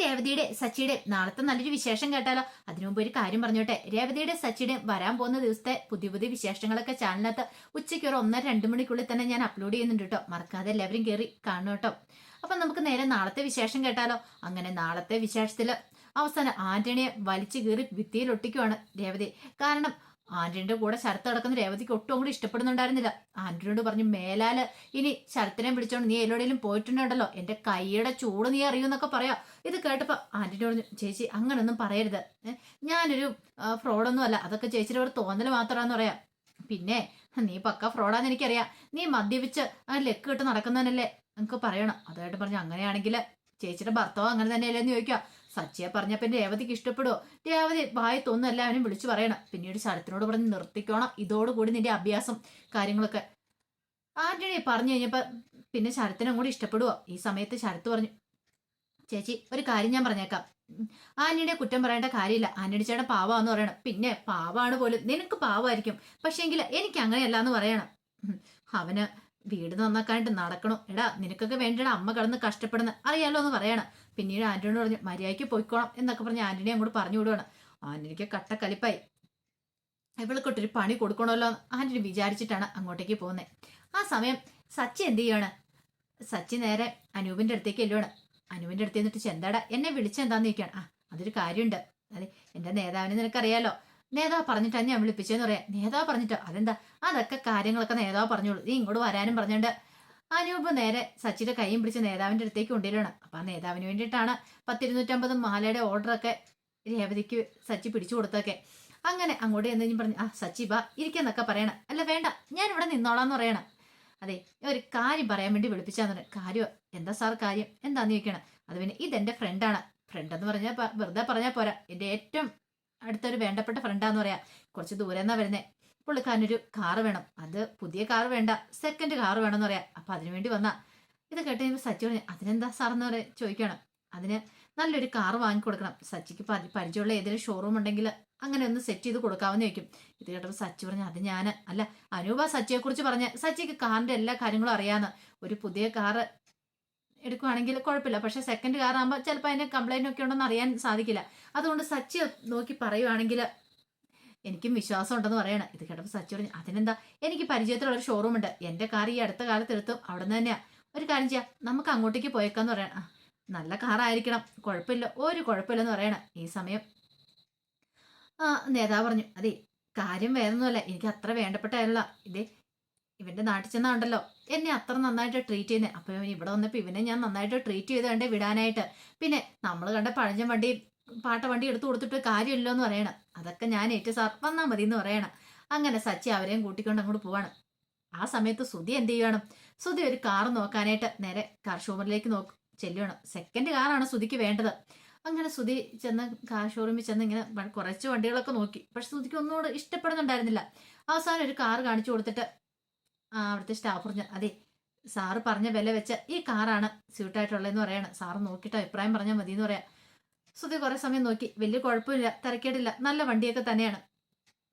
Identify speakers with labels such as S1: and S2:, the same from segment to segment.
S1: രേവതിയുടെ സച്ചിയുടെ നാളത്തെ നല്ലൊരു വിശേഷം കേട്ടാലോ? അതിനു മുമ്പ് ഒരു കാര്യം പറഞ്ഞോട്ടെ. രേവതിയുടെ സച്ചിയുടെ വരാൻ പോകുന്ന ദിവസത്തെ പുതിയ പുതിയ വിശേഷങ്ങളൊക്കെ ചാനലിനകത്ത് ഉച്ചയ്ക്ക് ഒരു ഒന്നര രണ്ട് മണിക്കുള്ളിൽ തന്നെ ഞാൻ അപ്ലോഡ് ചെയ്യുന്നുണ്ട് കേട്ടോ. മറക്കാതെ എല്ലാവരും കയറി കാണണം കേട്ടോ. അപ്പൊ നമുക്ക് നേരെ നാളത്തെ വിശേഷം കേട്ടാലോ? അങ്ങനെ നാളത്തെ വിശേഷത്തിൽ അവസാനം ആന്റണിയെ വലിച്ചു കീറി ഭിത്തിയിൽ ഒട്ടിക്കുവാണ് രേവതി. കാരണം ആന്റണിയുടെ കൂടെ ശരത്ത് കിടക്കുന്ന രേവതിക്ക് ഒട്ടും കൂടി ഇഷ്ടപ്പെടുന്നുണ്ടായിരുന്നില്ല. ആന്റണിയോട് പറഞ്ഞു മേലാൽ ഇനി ശരത്തിനെ പിടിച്ചോണ്ട് നീ എല്ലോടെയും പോയിട്ടുണ്ടല്ലോ. എന്റെ കൈയുടെ ചൂട് നീ അറിയൂന്നൊക്കെ പറയാ. ഇത് കേട്ടപ്പോ ആന്റണി പറഞ്ഞു ചേച്ചി അങ്ങനൊന്നും പറയരുത്. ഞാനൊരു ഫ്രോഡൊന്നും അല്ല അതൊക്കെ ചേച്ചിയുടെ ഒരു തോന്നൽ മാത്രമാണെന്ന് പറയാം. പിന്നെ നീ പക്ക ഫ്രോഡാന്ന് എനിക്കറിയാം. നീ മദ്യപിച്ച് ലെക്ക് കിട്ട് നടക്കുന്നതന്നല്ലേ നമുക്ക് പറയണം. അതായിട്ട് പറഞ്ഞു അങ്ങനെയാണെങ്കിൽ ചേച്ചിയുടെ ഭർത്താവ് അങ്ങനെ തന്നെയല്ലേ എന്ന് ചോദിക്കുക സച്ചിയെ പറഞ്ഞപ്പോ എന്റെ രേവതിക്ക് ഇഷ്ടപ്പെടുവോ? രേവതി ഭായത്തൊന്നും തോന്നും എല്ലാവരും വിളിച്ചു പറയണം. പിന്നീട് ശരത്തിനോട് പറഞ്ഞ് നിർത്തിക്കോണം. ഇതോടുകൂടി നിന്റെ അഭ്യാസം കാര്യങ്ങളൊക്കെ. ആന്റണി പറഞ്ഞു കഴിഞ്ഞപ്പോ പിന്നെ ശരത്തിനും കൂടി ഇഷ്ടപ്പെടുവോ? ഈ സമയത്ത് ശരത്ത് പറഞ്ഞു ചേച്ചി ഒരു കാര്യം ഞാൻ പറഞ്ഞേക്കാം. ആന്റണിയുടെ ആന്റണിയെ കുറ്റം പറയേണ്ട കാര്യമില്ല. ആന്റണി ചേട്ടൻ പാവാന്ന് പറയണം. പിന്നെ പാവാണ് പോലും. നിനക്ക് പാവായിരിക്കും. പക്ഷേങ്കിൽ എനിക്ക് അങ്ങനെയല്ല എന്ന് പറയണം. അവന് വീട് നന്നാക്കാനായിട്ട് നടക്കണോ? എടാ നിനക്കൊക്കെ വേണ്ടിയാണ് അമ്മ കിടന്ന് കഷ്ടപ്പെടുന്നത് അറിയാലോ എന്ന് പറയണം. പിന്നീട് ആന്റണി പറഞ്ഞു മര്യാദയ്ക്ക് പോയിക്കോണം എന്നൊക്കെ പറഞ്ഞ് ആന്റണി അങ്ങോട്ട് പറഞ്ഞു വിടുവാണ്. ആന്റണിക്ക് കട്ട കലിപ്പായി. ഇവൾക്കൊട്ടൊരു പണി കൊടുക്കണമല്ലോ ആന്റണി വിചാരിച്ചിട്ടാണ് അങ്ങോട്ടേക്ക് പോകുന്നത് ആ സമയം സച്ചി എന്ത് ചെയ്യാണ് സച്ചി നേരെ അനൂപിന്റെ അടുത്തേക്ക് എല്ലുവാണ് അനൂപിന്റെ അടുത്ത് നിന്നിട്ട് ചെന്താടാ എന്നെ വിളിച്ചെന്താന്ന് ചോദിക്കാണ്. ആ അതൊരു കാര്യമുണ്ട്. അതെ എന്റെ നേതാവിനെ നിനക്കറിയാലോ. നേതാവ് പറഞ്ഞിട്ടാണ് ഞാൻ വിളിപ്പിച്ചതെന്ന് പറയാം. നേതാവ് പറഞ്ഞിട്ടോ? അതെന്താ? അതൊക്കെ കാര്യങ്ങളൊക്കെ നേതാവ് പറഞ്ഞോളൂ. നീ ഇങ്ങോട്ട് വരാനും പറഞ്ഞോണ്ട് അനൂപ് നേരെ സച്ചിയുടെ കൈയും പിടിച്ച് നേതാവിന്റെ അടുത്തേക്ക് കൊണ്ടുവരണം അപ്പൊ ആ നേതാവിന് വേണ്ടിയിട്ടാണ് പത്തിരുന്നൂറ്റമ്പത് മാലയുടെ ഓർഡറൊക്കെ രേവതിക്ക് സച്ചി പിടിച്ചു കൊടുത്തൊക്കെ അങ്ങനെ അങ്ങോട്ട് എന്തെങ്കിലും പറഞ്ഞു ആ സച്ചി ബാ ഇരിക്കെന്നൊക്കെ പറയണം. അല്ല വേണ്ട ഞാൻ ഇവിടെ നിന്നോളാന്ന് പറയണം. അതെ ഒരു കാര്യം പറയാൻ വേണ്ടി വിളിപ്പിച്ചാന്ന് പറഞ്ഞു കാര്യം? എന്താ സാർ കാര്യം? എന്താന്ന് ചോദിക്കണം. അത് പിന്നെ ഇതെന്റെ ഫ്രണ്ടാണ് ഫ്രണ്ട് എന്ന് പറഞ്ഞാൽ വെറുതെ പറഞ്ഞാൽ പോരാ. എന്റെ ഏറ്റവും അടുത്തൊരു വേണ്ടപ്പെട്ട ഫ്രണ്ടാന്ന് പറയാ. കുറച്ച് ദൂരെന്നാ വരുന്നേ. പുള്ളിക്കാരനൊരു കാറ് വേണം. അത് പുതിയ കാറ് വേണ്ട. സെക്കൻഡ് കാറ് വേണമെന്ന് പറയാം. അപ്പൊ അതിനുവേണ്ടി വന്നാ ഇത് കേട്ട് കഴിയുമ്പോൾ സച്ചി പറഞ്ഞു അതിനെന്താ സാർ എന്ന് പറയാ? ചോദിക്കണം അതിന് നല്ലൊരു കാറ് വാങ്ങിക്കൊടുക്കണം സച്ചിക്ക് പരിചയമുള്ള ഏതെങ്കിലും ഷോറൂം ഉണ്ടെങ്കിൽ അങ്ങനെ ഒന്ന് സെറ്റ് ചെയ്ത് കൊടുക്കാമെന്ന് ചോദിക്കും. ഇത് കേട്ടപ്പോൾ സച്ചി പറഞ്ഞു അത് ഞാൻ അല്ല അനൂപ സച്ചിയെക്കുറിച്ച് പറഞ്ഞ സച്ചിക്ക് കാറിന്റെ എല്ലാ കാര്യങ്ങളും അറിയാന്ന്. ഒരു പുതിയ കാറ് എടുക്കുവാണെങ്കിൽ കുഴപ്പമില്ല. പക്ഷേ സെക്കൻഡ് കാറാകുമ്പോൾ ചിലപ്പോൾ അതിന്റെ കംപ്ലൈന്റ് ഒക്കെ ഉണ്ടെന്ന് അറിയാൻ സാധിക്കില്ല. അതുകൊണ്ട് സച്ചി നോക്കി പറയുവാണെങ്കിൽ എനിക്കും വിശ്വാസം ഉണ്ടെന്ന് പറയണം. ഇത് കേട്ടപ്പോൾ സച്ചു പറഞ്ഞു അതിനെന്താ? എനിക്ക് പരിചയത്തിലുള്ള ഒരു ഷോറൂം ഉണ്ട്. എന്റെ കാർ ഈ അടുത്ത കാലത്ത് എടുത്തും അവിടെ നിന്ന് തന്നെയാ. ഒരു കാര്യം ചെയ്യാം. നമുക്ക് അങ്ങോട്ടേക്ക് പോയേക്കാന്ന് പറയണം. നല്ല കാറായിരിക്കണം കുഴപ്പമില്ല. ഒരു കുഴപ്പമില്ലെന്ന് പറയണം. ഈ സമയം ആ നേതാവ് പറഞ്ഞു അതെ കാര്യം വേറൊന്നുമല്ല. എനിക്ക് അത്ര വേണ്ടപ്പെട്ട അല്ല ഇതേ ഇവന്റെ നാട്ടിൽ ചെന്നാണ്ടല്ലോ. എന്നെ അത്ര നന്നായിട്ട് ട്രീറ്റ് ചെയ്യുന്നത് ഇവൻ ഇവിടെ വന്നപ്പോൾ ഇവനെ ഞാൻ നന്നായിട്ട് ട്രീറ്റ് ചെയ്ത് കണ്ടേ വിടാനായിട്ട്. പിന്നെ നമ്മൾ കണ്ട പഴഞ്ചൻ വണ്ടി പാട്ട വണ്ടി എടുത്തു കൊടുത്തിട്ട് കാര്യമില്ലോ എന്ന് പറയണം. അതൊക്കെ ഞാൻ ഏറ്റു സാർ വന്നാൽ മതി എന്ന് പറയണം. അങ്ങനെ സച്ചി അവരെയും കൂട്ടിക്കൊണ്ട് അങ്ങോട്ട് പോവാണ്. ആ സമയത്ത് സുധി എന്ത് ചെയ്യണം സുധി ഒരു കാർ നോക്കാനായിട്ട് നേരെ കാർ ഷോറൂമിലേക്ക് നോക്കും ചെല്ലുകയാണ് സെക്കൻഡ് കാറാണ് സുധിക്ക് വേണ്ടത്. അങ്ങനെ സുധി ചെന്ന് കാർ ഷോറൂമിൽ ചെന്ന് ഇങ്ങനെ കുറച്ച് വണ്ടികളൊക്കെ നോക്കി. പക്ഷെ സുധിക്ക് ഒന്നുകൂടെ ഇഷ്ടപ്പെടുന്നുണ്ടായിരുന്നില്ല. അവസാനം ഒരു കാർ കാണിച്ചു കൊടുത്തിട്ട് അവിടുത്തെ സ്റ്റാഫ് പറഞ്ഞു അതെ സാറ് പറഞ്ഞ വില വെച്ച ഈ കാറാണ് സ്യൂട്ടായിട്ടുള്ളതെന്ന് പറയണം. സാറ് നോക്കിയിട്ട് അഭിപ്രായം പറഞ്ഞാൽ മതി എന്ന് പറയാം. സുധി കുറെ സമയം നോക്കി. വലിയ കുഴപ്പമില്ല. തിരക്കേടില്ല. നല്ല വണ്ടിയൊക്കെ തന്നെയാണ്.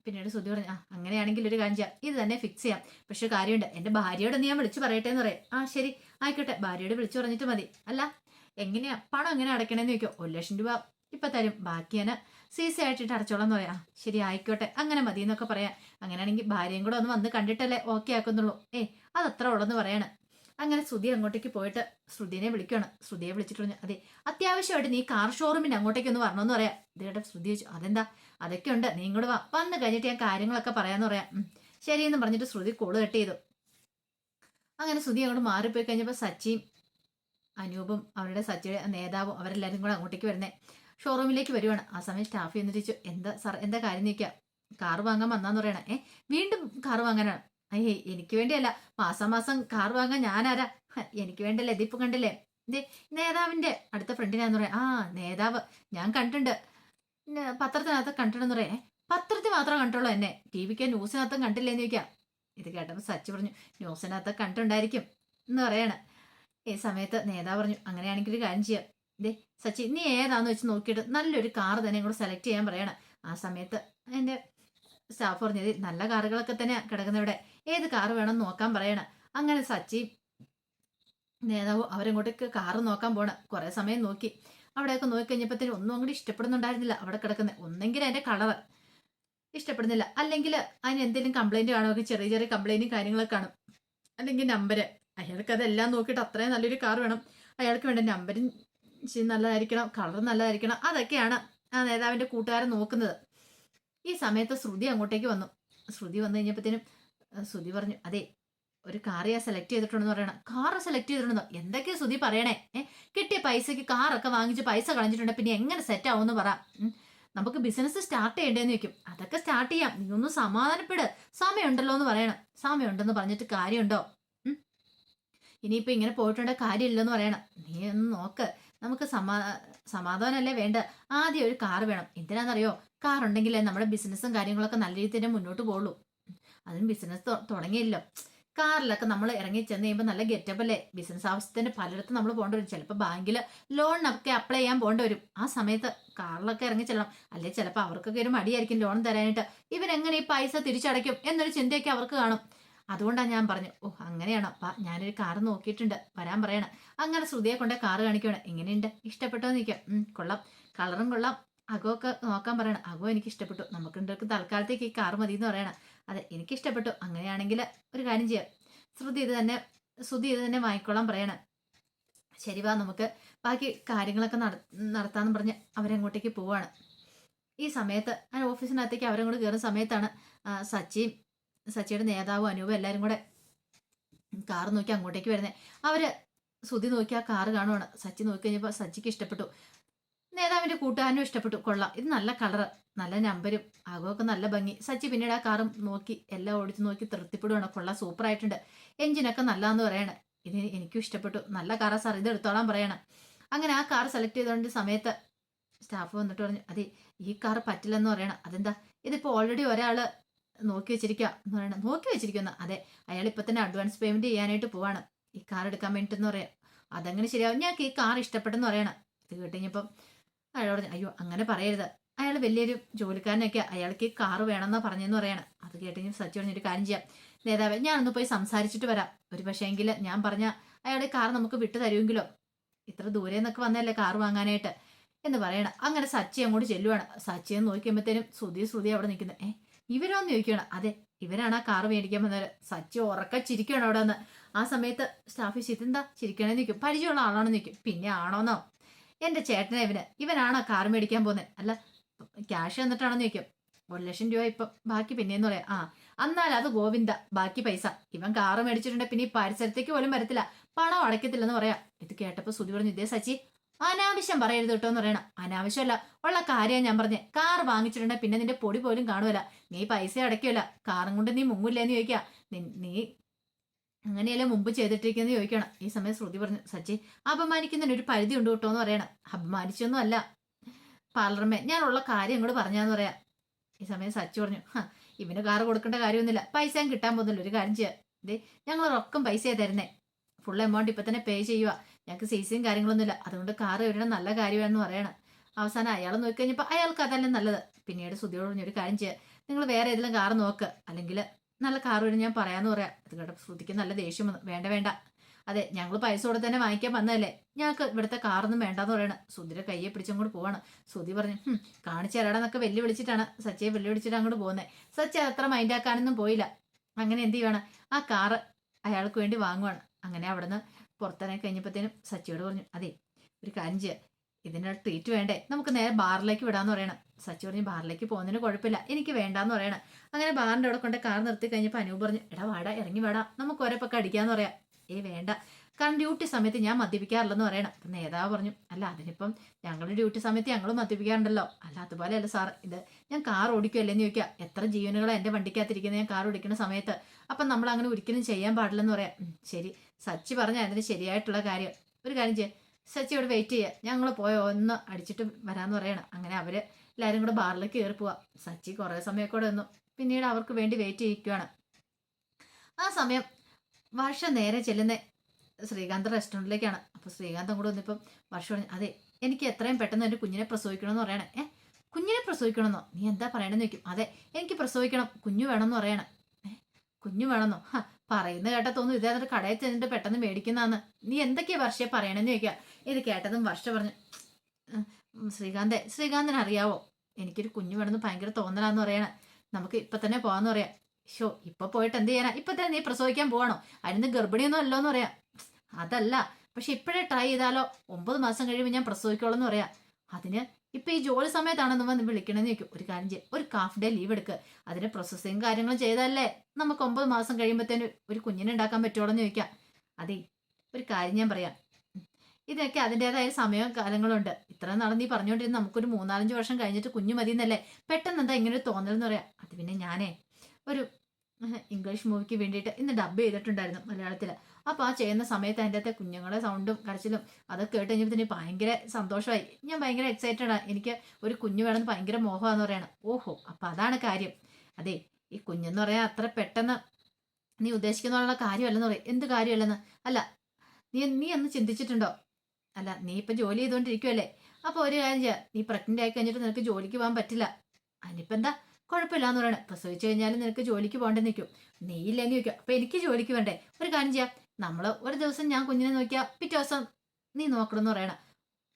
S1: പിന്നീട് സുധി പറഞ്ഞു ആ അങ്ങനെയാണെങ്കിൽ ഒരു ചെയ്യാം. ഇത് തന്നെ ഫിക്സ് ചെയ്യാം. പക്ഷെ കാര്യമുണ്ട്. എന്റെ ഭാര്യയോട് ഞാൻ വിളിച്ചു പറയട്ടെ എന്ന് പറയാം. ആ ശരി. ആയിക്കോട്ടെ. ഭാര്യയോട് വിളിച്ചു പറഞ്ഞിട്ട് മതി. അല്ല എങ്ങനെയാ? പണം എങ്ങനെ അടയ്ക്കണമെന്ന് ചോദിക്കോ. ഒരു ലക്ഷം രൂപ ഇപ്പൊ തരും. ബാക്കി ഞാൻ സി സി ആയിട്ടിട്ട് അടച്ചോളാം എന്ന് പറയാം. ശരി ആയിക്കോട്ടെ. അങ്ങനെ മതി എന്നൊക്കെ പറയാം. അങ്ങനെയാണെങ്കിൽ ഭാര്യയും കൂടെ ഒന്ന് വന്ന് കണ്ടിട്ടല്ലേ? ഓക്കെ ആക്കുന്നുള്ളൂ. ഏ അതത്ര ഉള്ളെന്ന് പറയാണ്. അങ്ങനെ ശ്രുതി അങ്ങോട്ടേക്ക് പോയിട്ട് ശ്രുതിനെ വിളിക്കണം ശ്രുതിയെ വിളിച്ചിട്ട് പറഞ്ഞു അതെ അത്യാവശ്യമായിട്ട് നീ കാർ ഷോറൂമിന്റെ അങ്ങോട്ടേക്ക് ഒന്ന് വരണമെന്ന് പറയാം. ഇതേട്ട ശ്രുതി ചോദിച്ചു അതെന്താ? അതൊക്കെ ഉണ്ട്. നീ ഇങ്ങോട്ട് വാ. വന്ന് കഴിഞ്ഞിട്ട് ഞാൻ കാര്യങ്ങളൊക്കെ പറയാന്ന് പറയാം. ശരി എന്ന് പറഞ്ഞിട്ട് ശ്രുതി കോൾ കട്ട് ചെയ്തു. അങ്ങനെ ശ്രുതി അങ്ങോട്ട് മാറിപ്പോയി കഴിഞ്ഞപ്പോൾ സച്ചിയും അനൂപും അവരുടെ സച്ചിയുടെ നേതാവും അവരെല്ലാവരും കൂടെ അങ്ങോട്ടേക്ക് വരുന്നേ. ഷോറൂമിലേക്ക് വരുവാണ്. ആ സമയം സ്റ്റാഫ് എന്നിട്ട് എന്താ സാർ എന്താ കാര്യം നിൽക്കുക കാർ വാങ്ങാൻ വന്നാന്ന് പറയണേ. വീണ്ടും കാർ വാങ്ങാനാണ്. അയ്യേ എനിക്ക് വേണ്ടിയല്ല. മാസം മാസം കാർ വാങ്ങാൻ ഞാനാരാ? എനിക്ക് വേണ്ടല്ലേ? ഇതിപ്പോ കണ്ടില്ലേ? ദേ നേതാവിന്റെ അടുത്ത ഫ്രണ്ടിനാന്ന് പറയാം. ആ നേതാവ്. ഞാൻ കണ്ടിട്ടുണ്ട്. പത്രത്തിനകത്ത് കണ്ടിട്ടുണ്ടെന്ന് പറയാം. "ഏ, പത്രത്തിൽ മാത്രം കണ്ടുള്ളൂ എന്നെ. ടി വിക്ക് ന്യൂസിനകത്തും കണ്ടില്ലേന്ന് ചോദിക്കാം. ഇത് കേട്ടപ്പോൾ സച്ചി പറഞ്ഞു ന്യൂസിനകത്ത് കണ്ടിട്ടുണ്ടായിരിക്കും എന്ന് പറയാണ്. ഈ സമയത്ത് നേതാവ് പറഞ്ഞു അങ്ങനെയാണെങ്കിൽ ഒരു കാര്യം ചെയ്യാം. ദേ സച്ചി നീ ഏതാന്ന് വെച്ച് നോക്കിയിട്ട് നല്ലൊരു കാർ തന്നെ കൂടെ സെലക്ട് ചെയ്യാൻ പറയണം. ആ സമയത്ത് എന്റെ സ്റ്റാഫ് പറഞ്ഞത് നല്ല കാറുകളൊക്കെ തന്നെ കിടക്കുന്ന ഇവിടെ. ഏത് കാറ് വേണം നോക്കാൻ പറയണം. അങ്ങനെ സച്ചി നേതാവ് അവരങ്ങോട്ടേക്ക് കാറ് നോക്കാൻ പോണ. കുറെ സമയം നോക്കി. അവിടെയൊക്കെ നോക്കി നോക്കിക്കഴിഞ്ഞപ്പോഴത്തേനും ഒന്നും അങ്ങോട്ട് ഇഷ്ടപ്പെടുന്നുണ്ടായിരുന്നില്ല അവിടെ കിടക്കുന്ന. ഒന്നെങ്കിൽ അതിന്റെ കളർ ഇഷ്ടപ്പെടുന്നില്ല. അല്ലെങ്കിൽ അതിന് എന്തെങ്കിലും കംപ്ലൈന്റ് കാണുമൊക്കെ ചെറിയ ചെറിയ കംപ്ലൈന്റും കാര്യങ്ങളൊക്കെ കാണും. അല്ലെങ്കിൽ നമ്പര് അയാൾക്ക് അതെല്ലാം നോക്കിയിട്ട് അത്രയും നല്ലൊരു കാർ വേണം. അയാൾക്ക് വേണ്ട നമ്പരും നല്ലതായിരിക്കണം കളർ നല്ലതായിരിക്കണം. അതൊക്കെയാണ് ആ നേതാവിന്റെ കൂട്ടുകാരൻ നോക്കുന്നത്. ഈ സമയത്ത് ശ്രുതി അങ്ങോട്ടേക്ക് വന്നു. ശ്രുതി വന്നു കഴിഞ്ഞപ്പോഴത്തേനും ശ്രുതി പറഞ്ഞു അതെ ഒരു കാറ് ഞാൻ സെലക്ട് ചെയ്തിട്ടുണ്ടെന്ന് പറയണം. കാറ് സെലക്ട് ചെയ്തിട്ടുണ്ടെന്നോ എന്തൊക്കെയാ ശ്രുതി പറയണേ? ഏ കിട്ടിയ പൈസക്ക് കാറൊക്കെ വാങ്ങിച്ച് പൈസ കളഞ്ഞിട്ടുണ്ട്. പിന്നെ എങ്ങനെ സെറ്റ് ആവുമെന്ന് പറ. നമുക്ക് ബിസിനസ് സ്റ്റാർട്ട് ചെയ്യേണ്ടതെന്ന് വെക്കും. അതൊക്കെ സ്റ്റാർട്ട് ചെയ്യാം. നീ ഒന്ന് സമാധാനപ്പെട്. സമയമുണ്ടല്ലോ എന്ന് പറയണം. സമയമുണ്ടെന്ന് പറഞ്ഞിട്ട് കാര്യമുണ്ടോ. ഇനിയിപ്പോ ഇങ്ങനെ പോയിട്ടുണ്ടെ കാര്യമില്ലെന്ന് പറയണം. നീ ഒന്ന് നോക്ക്. നമുക്ക് സമാ സമാധാനമല്ലേ വേണ്ട ആദ്യം ഒരു കാർ വേണം. എന്തിനാണെന്നറിയോ കാർ ഉണ്ടെങ്കിലേ നമ്മുടെ ബിസിനസ്സും കാര്യങ്ങളൊക്കെ നല്ല രീതിയിൽ തന്നെ മുന്നോട്ട് പോകുള്ളൂ അതിന് ബിസിനസ് തുടങ്ങിയല്ലോ. കാറിലൊക്കെ നമ്മൾ ഇറങ്ങി ചെന്ന് കഴിയുമ്പോൾ നല്ല ഗെറ്റപ്പ് അല്ലേ? ബിസിനസ് ആവശ്യത്തിന് പലയിടത്തും നമ്മൾ പോകേണ്ടി വരും. ചിലപ്പോൾ ബാങ്കിൽ ലോണിനൊക്കെ അപ്ലൈ ചെയ്യാൻ പോകേണ്ടി വരും. ആ സമയത്ത് കാറിലൊക്കെ ഇറങ്ങി ചെല്ലണം. അല്ലെങ്കിൽ ചിലപ്പോൾ അവർക്കൊക്കെ ഒരു മടിയായിരിക്കും ലോൺ തരാനായിട്ട്. ഇവരെങ്ങനെ ഈ പൈസ തിരിച്ചടയ്ക്കും എന്നൊരു ചിന്തയൊക്കെ അവർക്ക് കാണും. അതുകൊണ്ടാണ് ഞാൻ പറഞ്ഞു ഓ അങ്ങനെയാണോ? അപ്പ ഞാനൊരു കാറ് നോക്കിയിട്ടുണ്ട് വരാൻ പറയണം. അങ്ങനെ ശ്രുതിയെ കൊണ്ട് കാറ് കാണിക്കണം എങ്ങനെയുണ്ട്? ഇഷ്ടപ്പെട്ടോ? നിൽക്കാം കൊള്ളാം. കളറും കൊള്ളാം. അകമൊക്കെ നോക്കാൻ പറയണം. അകോ എനിക്ക് ഇഷ്ടപ്പെട്ടു നമുക്ക് തൽക്കാലത്തേക്ക് ഈ കാറ് മതി എന്ന് പറയണം. അതെ എനിക്ക് ഇഷ്ടപ്പെട്ടു അങ്ങനെയാണെങ്കിൽ ഒരു കാര്യം ചെയ്യാം. ശ്രുതി ഇത് തന്നെ ശ്രുതി ഇത് തന്നെ വാങ്ങിക്കോളാൻ പറയണം. ശരി വാ നമുക്ക് ബാക്കി കാര്യങ്ങളൊക്കെ നട നടത്താന്ന് പറഞ്ഞ് അവരങ്ങോട്ടേക്ക് പോവാണ്. ഈ സമയത്ത് ഞാൻ ഓഫീസിനകത്തേക്ക് അവരങ്ങോട്ട് കയറുന്ന സമയത്താണ് സച്ചിയും സച്ചിയുടെ നേതാവും അനൂപും എല്ലാവരും കൂടെ കാർ നോക്കി അങ്ങോട്ടേക്ക് വരുന്നത് അവർ ശ്രുതി നോക്കി ആ കാറ് കാണുവാണ്. സച്ചി നോക്കി കഴിഞ്ഞപ്പോൾ സച്ചിക്ക് ഇഷ്ടപ്പെട്ടു. നേതാവിന്റെ കൂട്ടുകാരനും ഇഷ്ടപ്പെട്ടു. കൊള്ളാം. ഇത് നല്ല കളറ് നല്ല നമ്പരും ആകമൊക്കെ നല്ല ഭംഗി. സച്ചി പിന്നീട് ആ കാറും നോക്കി എല്ലാം ഓടിച്ചു നോക്കി തൃപ്തിപ്പെടുവാണ്. കൊള്ളാം സൂപ്പർ ആയിട്ടുണ്ട് എഞ്ചിനൊക്കെ നല്ലതെന്ന് പറയണം. ഇത് എനിക്കും ഇഷ്ടപ്പെട്ടു. നല്ല കാറാ സാർ ഇത് എടുത്തോളാൻ പറയണം. അങ്ങനെ ആ കാർ സെലക്ട് ചെയ്തോണ്ട് സമയത്ത് സ്റ്റാഫ് വന്നിട്ട് പറഞ്ഞു അതെ ഈ കാർ പറ്റില്ലെന്ന് പറയണം. അതെന്താ? ഇതിപ്പോ ഓൾറെഡി ഒരാൾ നോക്കി വെച്ചിരിക്കുക എന്ന് പറയണം നോക്കി വെച്ചിരിക്കുന്ന അതെ അയാൾ ഇപ്പൊ തന്നെ അഡ്വാൻസ് പേയ്മെന്റ് ചെയ്യാനായിട്ട് പോവാണ്. ഈ കാർ എടുക്കാൻ വേണ്ടിട്ടെന്ന് പറയാം. അതങ്ങനെ ശരിയാവും. ഞാൻ ഈ കാർ ഇഷ്ടപ്പെട്ടെന്ന് പറയണം. ഇത് കേട്ടുകഴിഞ്ഞപ്പം അയാളോട് അയ്യോ അങ്ങനെ പറയരുത്. അയാൾ വലിയൊരു ജോലിക്കാരനൊക്കെ അയാൾക്ക് ഈ കാറ് വേണമെന്നാ പറഞ്ഞെന്ന് പറയണം. അത് കേട്ട് ഞാൻ സച്ചി പറഞ്ഞൊരു കാര്യം ചെയ്യാം. നേതാവ് ഞാനൊന്ന് പോയി സംസാരിച്ചിട്ട് വരാം. ഒരു പക്ഷേ എങ്കിൽ ഞാൻ പറഞ്ഞ അയാളുടെ കാർ നമുക്ക് വിട്ടു തരുമെങ്കിലോ? ഇത്ര ദൂരെ നിന്നൊക്കെ വന്നല്ലേ കാർ വാങ്ങാനായിട്ട്? എന്ന് പറയണം. അങ്ങനെ സച്ചി അങ്ങോട്ട് ചെല്ലുവാണ്. സച്ചിയെ നോക്കിയപ്പോഴത്തേനും ശ്രുതി ശ്രുതി അവിടെ നിൽക്കുന്നത് ഏ ഇവരാന്ന് ചോദിക്കണം അതെ ഇവരാണ് ആ കാർ മേടിക്കാൻ വന്നത് സച്ചി ഉറക്ക ചിരിക്കണം അവിടെ നിന്ന് ആ സമയത്ത് സ്റ്റാഫ് ഇതെന്താ ചിരിക്കണേന്ന് നിൽക്കും പരിചയമുള്ള ആളാണെന്ന് നിൽക്കും പിന്നെ ആണോന്നോ? എന്റെ ചേട്ടനെ ഇവന്. ഇവനാണോ കാർ മേടിക്കാൻ പോകുന്നത് അല്ല ക്യാഷ് തന്നിട്ടാണെന്ന് ചോദിക്കും. ഒരു ലക്ഷം രൂപ ഇപ്പം. ബാക്കി പിന്നെയെന്ന് പറയാം. ആ എന്നാൽ അത് ഗോവിന്ദ. ബാക്കി പൈസ. ഇവൻ കാറ് മേടിച്ചിട്ടുണ്ട്. പിന്നെ ഈ പരിസരത്തേക്ക് പോലും വരത്തില്ല. പണം അടയ്ക്കത്തില്ലെന്ന് പറയാം. ഇത് കേട്ടപ്പോൾ സുധി പറഞ്ഞു ഇതേ സച്ചി അനാവശ്യം പറയരുത് കേട്ടോ എന്ന് പറയണം. അനാവശ്യമല്ല. ഉള്ള കാര്യം ഞാൻ പറഞ്ഞേ. കാർ വാങ്ങിച്ചിട്ടുണ്ടെ. പിന്നെ നിന്റെ പൊടി പോലും കാണുമല്ല നീ പൈസ അടയ്ക്കുമല്ല കാറും കൊണ്ട് നീ മുങ്ങില്ലെന്ന് ചോദിക്കാ. നീ അങ്ങനെയല്ലേ മുമ്പ് ചെയ്തിട്ടിരിക്കുന്നത് ചോദിക്കണം. ഈ സമയം ശ്രുതി പറഞ്ഞു സച്ചി അപമാനിക്കുന്നതിന് ഒരു പരിധി ഉണ്ട് കേട്ടോ എന്ന് പറയണം. അപമാനിച്ചൊന്നും അല്ല. പാർലർമേ ഞാനുള്ള കാര്യം ഇങ്ങോട്ട് പറഞ്ഞാന്ന് പറയാം. ഈ സമയം സച്ചി പറഞ്ഞു "ഹ, ഇവന് കാറ് കൊടുക്കേണ്ട കാര്യമൊന്നുമില്ല. പൈസ കിട്ടാൻ പോകുന്നില്ല. ഒരു കാര്യം ചെയ്യാം. ദേ ഞങ്ങൾ റൊക്കം പൈസ തരുന്നേ. ഫുൾ എമൗണ്ട് ഇപ്പൊ തന്നെ പേ ചെയ്യുക ഞങ്ങൾക്ക് സീസിയും കാര്യങ്ങളൊന്നുമില്ല. അതുകൊണ്ട് കാർ വരണം നല്ല കാര്യമാണെന്ന് പറയണം. അവസാനം അയാൾ നോക്കിക്കഴിഞ്ഞപ്പോൾ അയാൾക്ക് അതല്ലേ നല്ലത്. പിന്നീട് സുധിയോട് പറഞ്ഞൊരു കാര്യം ചെയ്യുക നിങ്ങൾ വേറെ ഏതെങ്കിലും കാർ നോക്ക്. അല്ലെങ്കിൽ നല്ല കാർ വരും ഞാൻ പറയാമെന്ന് പറയാം. അത് കേട്ടപ്പോൾ ശ്രുതിക്ക് നല്ല ദേഷ്യം വന്നു. വേണ്ട വേണ്ട. അതെ ഞങ്ങൾ പൈസ കൊടുത്ത് തന്നെ വാങ്ങിക്കാൻ വന്നതല്ലേ. ഞങ്ങൾക്ക് ഇവിടുത്തെ കാറൊന്നും വേണ്ടാന്ന് പറയണം. സുധിയുടെ കയ്യെ പിടിച്ചങ്ങോട്ട് പോവാണ്. സുധി പറഞ്ഞു കാണിച്ചു തരാടാന്നൊക്കെ വെല്ലു വിളിച്ചിട്ടാണ് സച്ചിയെ വെല്ലു വിളിച്ചിട്ട് അങ്ങോട്ട് പോകുന്നത് സച്ചി അത്ര മൈൻഡാക്കാനൊന്നും പോയില്ല. അങ്ങനെ എന്ത് ചെയ്യണം? ആ കാറ് അയാൾക്ക് വേണ്ടി വാങ്ങുവാണ്. അങ്ങനെ അവിടുന്ന് പുറത്തിറങ്ങി കഴിഞ്ഞപ്പോഴത്തേനും സച്ചിയോട് പറഞ്ഞു അതെ ഒരു കാര്യം ചെയ്യുക ഇതിനൊരു ട്രീറ്റ് വേണ്ടേ? നമുക്ക് നേരെ ബാറിലേക്ക് വിടാന്ന് പറയണം. സച്ചി പറഞ്ഞു ബാറിലേക്ക് പോകുന്നതിന് കുഴപ്പമില്ല. എനിക്ക് വേണ്ടാന്ന് പറയണം. അങ്ങനെ ബാറിന്റെ അവിടെ കൊണ്ട് കാർ നിർത്തി കഴിഞ്ഞപ്പോൾ അനൂപ് പറഞ്ഞു എടാ വാടാ ഇറങ്ങി വാടാ. നമുക്ക് ഒരപ്പൊക്കെ അടിക്കാന്ന് പറയാം. ഏ വേണ്ട. കാരണം ഡ്യൂട്ടി സമയത്ത് ഞാൻ മദ്യപിക്കാറില്ലെന്ന് പറയണം. അപ്പം നേതാവ് പറഞ്ഞു അല്ല അതിനിപ്പം ഞങ്ങളുടെ ഡ്യൂട്ടി സമയത്ത് ഞങ്ങൾ മദ്യപിക്കാറുണ്ടല്ലോ. അല്ല അതുപോലെയല്ല സാർ ഇത് ഞാൻ കാർ ഓടിക്കുമല്ലേന്ന് ചോദിക്കുക. എത്ര ജീവനുകളാണ് എന്റെ വണ്ടിക്കകത്തിരിക്കുന്നത് ഞാൻ കാർ ഓടിക്കുന്ന സമയത്ത്. അപ്പം നമ്മൾ അങ്ങനെ ഒരിക്കലും ചെയ്യാൻ പാടില്ലെന്ന് പറയാം. ശരി. സച്ചി പറഞ്ഞ അതിന് ശരിയായിട്ടുള്ള കാര്യം. ഒരു കാര്യം ചെയ്യാം. സച്ചി ഇവിടെ വെയിറ്റ് ചെയ്യുക ഞങ്ങൾ പോയ ഒന്ന് അടിച്ചിട്ട് വരാമെന്ന് പറയണം. അങ്ങനെ അവർ എല്ലാവരും കൂടെ ബാറിലേക്ക് കയറി പോവാം. സച്ചി കുറേ സമയം കൂടെ പിന്നീട് അവർക്ക് വേണ്ടി വെയിറ്റ് ചെയ്യിക്കുകയാണ് ആ സമയം വർഷ നേരെ ചെല്ലുന്ന. ശ്രീകാന്ത് റെസ്റ്റോറന്റിലേക്കാണ് അപ്പോൾ ശ്രീകാന്തം കൂടെ വന്നിപ്പം വർഷം പറഞ്ഞു അതെ എനിക്ക് എത്രയും പെട്ടെന്ന് എന്റെ കുഞ്ഞിനെ പ്രസവിക്കണമെന്ന് പറയണേ. ഏ കുഞ്ഞിനെ പ്രസവിക്കണമെന്നോ? നീ എന്താ പറയണമെന്ന് വെക്കും അതെ എനിക്ക് പ്രസവിക്കണം. കുഞ്ഞു വേണമെന്ന് പറയണം. കുഞ്ഞു വേണമെന്നോ? ഹാ പറയുന്ന കേട്ട തോന്നുന്നു ഇതേ എന്നിട്ട് കടയിൽ ചെന്നിട്ട് പെട്ടെന്ന് മേടിക്കുന്നതാണ് നീ എന്തൊക്കെയാ വർഷയെ പറയണമെന്ന് ചോദിക്കുക ഇത് കേട്ടതും വർഷ പറഞ്ഞു ശ്രീകാന്തേ ശ്രീകാന്തിന് അറിയാവോ എനിക്കൊരു കുഞ്ഞു വേണമെന്ന് ഭയങ്കര തോന്നലാന്ന് പറയണേ. നമുക്ക് ഇപ്പൊ തന്നെ പോവാന്ന് പറയാം. ഷോ ഇപ്പൊ പോയിട്ട് എന്ത് ചെയ്യാനാ? ഇപ്പൊ തന്നെ നീ പ്രസവിക്കാൻ പോകണോ അതിന് ഗർഭിണിയൊന്നും അല്ലോന്ന് പറയാം. അതല്ല പക്ഷെ ഇപ്പോഴേ ട്രൈ ചെയ്താലോ ഒമ്പത് മാസം കഴിയുമ്പോൾ ഞാൻ പ്രസവിക്കോളൂ എന്ന് പറയാം. അതിന് ഇപ്പൊ ഈ ജോലി സമയത്താണ് നമ്മൾ വിളിക്കണമെന്ന് ചോദിക്കും. ഒരു കാര്യം ചെയ്യും ഒരു ഹാഫ് ഡേ ലീവ് എടുക്കുക അതിന് പ്രോസസ്സിങ് കാര്യങ്ങളും ചെയ്താലേ നമുക്ക് ഒമ്പത് മാസം കഴിയുമ്പോഴത്തേന് ഒരു കുഞ്ഞിനെ ഉണ്ടാക്കാൻ പറ്റുള്ളൂ ചോദിക്കാം. അതെ ഒരു കാര്യം ഞാൻ പറയാം. ഇതിനൊക്കെ അതിന്റെതായ സമയവും കാലങ്ങളുണ്ട് ഇത്ര നാളെ നീ പറഞ്ഞുകൊണ്ടിരുന്ന നമുക്കൊരു മൂന്നാലഞ്ച് വർഷം കഴിഞ്ഞിട്ട് കുഞ്ഞു മതി എന്നല്ലേ പെട്ടെന്ന് എന്താ ഇങ്ങനെ ഒരു തോന്നലെന്ന് പറയാം. അത് പിന്നെ ഞാനേ ഒരു ഇംഗ്ലീഷ് മൂവിക്ക് വേണ്ടിയിട്ട് ഇന്ന് ഡബ് ചെയ്തിട്ടുണ്ടായിരുന്നു മലയാളത്തിൽ അപ്പോൾ ആ ചെയ്യുന്ന സമയത്ത് അതിന്റെ അകത്തെ കുഞ്ഞുങ്ങളെ സൗണ്ടും കരച്ചിലും അതൊക്കെ കേട്ട് കഴിഞ്ഞപ്പോൾ തന്നെ ഭയങ്കര സന്തോഷമായി. ഞാൻ ഭയങ്കര എക്സൈറ്റഡ് ആണ്. എനിക്ക് ഒരു കുഞ്ഞു വേണമെന്ന് ഭയങ്കര മോഹമാണെന്ന് പറയണം. ഓഹോ അപ്പം അതാണ് കാര്യം. അതെ ഈ കുഞ്ഞെന്ന് പറയാൻ അത്ര പെട്ടെന്ന് നീ ഉദ്ദേശിക്കുന്നുള്ള കാര്യമല്ലെന്ന് പറയും. എന്ത് കാര്യമല്ലെന്ന്? അല്ല നീ നീ ഒന്ന് ചിന്തിച്ചിട്ടുണ്ടോ? അല്ല നീ ഇപ്പം ജോലി ചെയ്തുകൊണ്ടിരിക്കുവല്ലേ? അപ്പോൾ ഒരു കാര്യം ചെയ്യാം. നീ പ്രഗ്നന്റ് ആയി കഴിഞ്ഞിട്ട് നിനക്ക് ജോലിക്ക് പോകാൻ പറ്റില്ല. അതിനിപ്പോൾ എന്താ കുഴപ്പമില്ലാന്ന് പറയണേ. പ്രസവിച്ചു കഴിഞ്ഞാൽ നിനക്ക് ജോലിക്ക് പോകേണ്ടി നിൽക്കും നീ ഇല്ലെങ്കിൽ വെക്കും അപ്പം എനിക്ക് ജോലിക്ക് വേണ്ടേ? ഒരു കാര്യം ചെയ്യാം. നമ്മൾ ഒരു ദിവസം ഞാൻ കുഞ്ഞിനെ നോക്കിയാൽ പിറ്റേ ദിവസം നീ നോക്കണമെന്ന് പറയണം.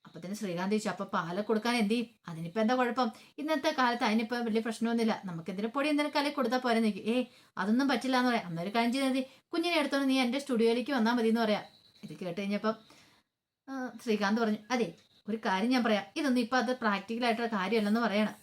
S1: അപ്പത്തിന് ശ്രീകാന്ത് ചോദിച്ചു അപ്പൊ പാൽ കൊടുക്കാൻ എന്ത് ചെയ്യും? അതിനിപ്പോ എന്താ കുഴപ്പം? ഇന്നത്തെ കാലത്ത് അതിനിപ്പോ വലിയ പ്രശ്നമൊന്നുമില്ല നമുക്ക് എന്തിനും പൊടി എന്തിനും കലയിൽ കൊടുത്താൽ പോരെ നിൽക്കും ഏ അതൊന്നും പറ്റില്ല എന്ന് പറയാം. അന്നൊരു കാര്യം ചെയ്താൽ മതി. കുഞ്ഞിനെ എടുത്തോണ്ട് നീ എന്റെ സ്റ്റുഡിയോയിലേക്ക് വന്നാൽ മതി എന്ന് പറയാം. ഇത് കേട്ട് കഴിഞ്ഞപ്പം ശ്രീകാന്ത് പറഞ്ഞു അതെ ഒരു കാര്യം ഞാൻ പറയാം. ഇതൊന്നും ഇപ്പൊ അത് പ്രാക്ടിക്കൽ ആയിട്ടുള്ള കാര്യമല്ലെന്ന് പറയണം.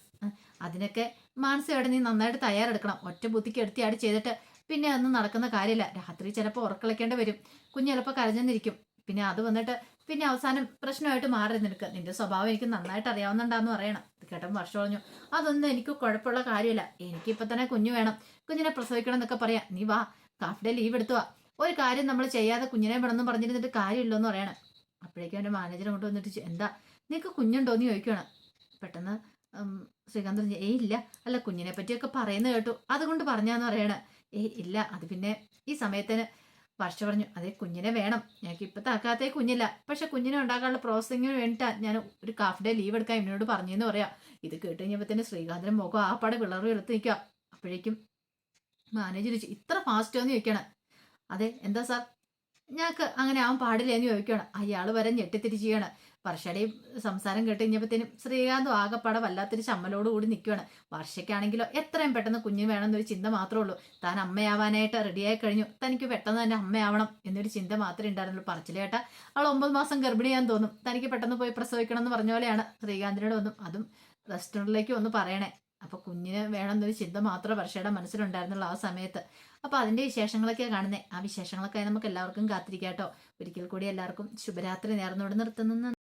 S1: അതിനൊക്കെ മാനസികമായിട്ട് നീ നന്നായിട്ട് തയ്യാറെടുക്കണം. ഒറ്റ ബുദ്ധിക്ക് എടുത്തിയാടി ചെയ്തിട്ട് പിന്നെ അതൊന്നും നടക്കുന്ന കാര്യമില്ല. രാത്രി ചിലപ്പോൾ ഉറക്കളിക്കേണ്ടി വരും. കുഞ്ഞ് ചിലപ്പോൾ കരഞ്ഞെന്നിരിക്കും പിന്നെ അത് വന്നിട്ട് പിന്നെ അവസാനം പ്രശ്നമായിട്ട് മാറി നിനക്ക് നിന്റെ സ്വഭാവം എനിക്ക് നന്നായിട്ട് അറിയാവുന്നുണ്ടാന്ന് പറയണം. ഇത് കേട്ടപ്പോൾ വർഷം പറഞ്ഞു അതൊന്നും എനിക്ക് കുഴപ്പമുള്ള കാര്യമില്ല. എനിക്കിപ്പോൾ തന്നെ കുഞ്ഞു വേണം. കുഞ്ഞിനെ പ്രസവിക്കണം എന്നൊക്കെ പറയാം. നീ വാ. ഹാഫ് ഡേ ലീവ് എടുത്തു വാ. ഒരു കാര്യം നമ്മൾ ചെയ്യാതെ കുഞ്ഞിനെ വേണമെന്ന് പറഞ്ഞിരുന്നിട്ട് കാര്യമില്ലെന്ന് പറയണം. അപ്പോഴേക്കും എന്റെ മാനേജർ അങ്ങോട്ട് വന്നിട്ട് എന്താ? നിനക്ക് കുഞ്ഞുണ്ടോ എന്ന് ചോദിക്കുകയാണ് പെട്ടെന്ന് ശ്രീകാന്ത് പറഞ്ഞു ഏയ് ഇല്ല. അല്ല കുഞ്ഞിനെ പറ്റിയൊക്കെ പറയുന്നത് കേട്ടു. അതുകൊണ്ട് പറഞ്ഞാന്ന് പറയണ. ഏയ് ഇല്ല. അത് പിന്നെ ഈ സമയത്തിന്. വർഷ പറഞ്ഞു അതെ കുഞ്ഞിനെ വേണം. ഞങ്ങൾക്ക് ഇപ്പത്തെ ആക്കാത്തേ കുഞ്ഞില്ല. പക്ഷെ കുഞ്ഞിനെ ഉണ്ടാക്കാനുള്ള പ്രോസസ്സിങ്ങിന് വേണ്ടിയിട്ടാണ് ഞാൻ ഒരു ഹാഫ് ഡേ ലീവ് എടുക്കാൻ ഇവനോട് പറഞ്ഞെന്ന് പറയാം. ഇത് കേട്ട് കഴിഞ്ഞപ്പോൾ ശ്രീകാന്തിന്റെ മുഖം ആ പാടെ വിളറി എടുത്ത് നിൽക്കുക അപ്പോഴേക്കും മാനേജർ ചോദിച്ചു ഇത്ര ഫാസ്റ്റോ എന്ന് ചോദിക്കണം. അതെ എന്താ സാർ? ഞങ്ങൾക്ക് അങ്ങനെ ആവാൻ പാടില്ല എന്ന് ചോദിക്കുകയാണ് അയാൾ വരെ ഞെട്ടിത്തിരിക്കുകയാണ് വർഷയുടെയും സംസാരം കേട്ട് കഴിഞ്ഞപ്പോഴത്തേനും ശ്രീകാന്തും ആകെപ്പാടെ വല്ലാത്തൊരു ചമ്മലോട് കൂടി നിൽക്കുകയാണ് വർഷയ്ക്കാണെങ്കിലോ എത്രയും പെട്ടെന്ന് കുഞ്ഞ് വേണമെന്നൊരു ചിന്ത മാത്രമേ ഉള്ളൂ. താൻ അമ്മയാവാനായിട്ട് റെഡിയായി കഴിഞ്ഞു. തനിക്ക് പെട്ടെന്ന് തന്നെ അമ്മയാവണം എന്നൊരു ചിന്ത മാത്രമേ ഉണ്ടായിരുന്നുള്ളൂ. പറച്ചിലേട്ട അവൾ ഒമ്പത് മാസം ഗർഭിണിയാൻ തോന്നും. തനിക്ക് പെട്ടെന്ന് പോയി പ്രസവിക്കണം എന്ന് പറഞ്ഞ പോലെയാണ്. ശ്രീകാന്തിനോട് ഒന്നും അതും റെസ്റ്റോറന്റിലേക്ക് ഒന്ന് പറയണേ. അപ്പൊ കുഞ്ഞിന് വേണമെന്നൊരു ചിന്ത മാത്രമേ വർഷയുടെ മനസ്സിലുണ്ടായിരുന്നുള്ളൂ ആ സമയത്ത്. അപ്പൊ അതിന്റെ വിശേഷങ്ങളൊക്കെയാണ് കാണുന്നത് ആ വിശേഷങ്ങളൊക്കെ നമുക്ക് എല്ലാവർക്കും കാത്തിരിക്കാട്ടോ ഒരിക്കൽ കൂടി എല്ലാവർക്കും ശുഭരാത്രി നേർന്നോട് നിർത്തുന്നു.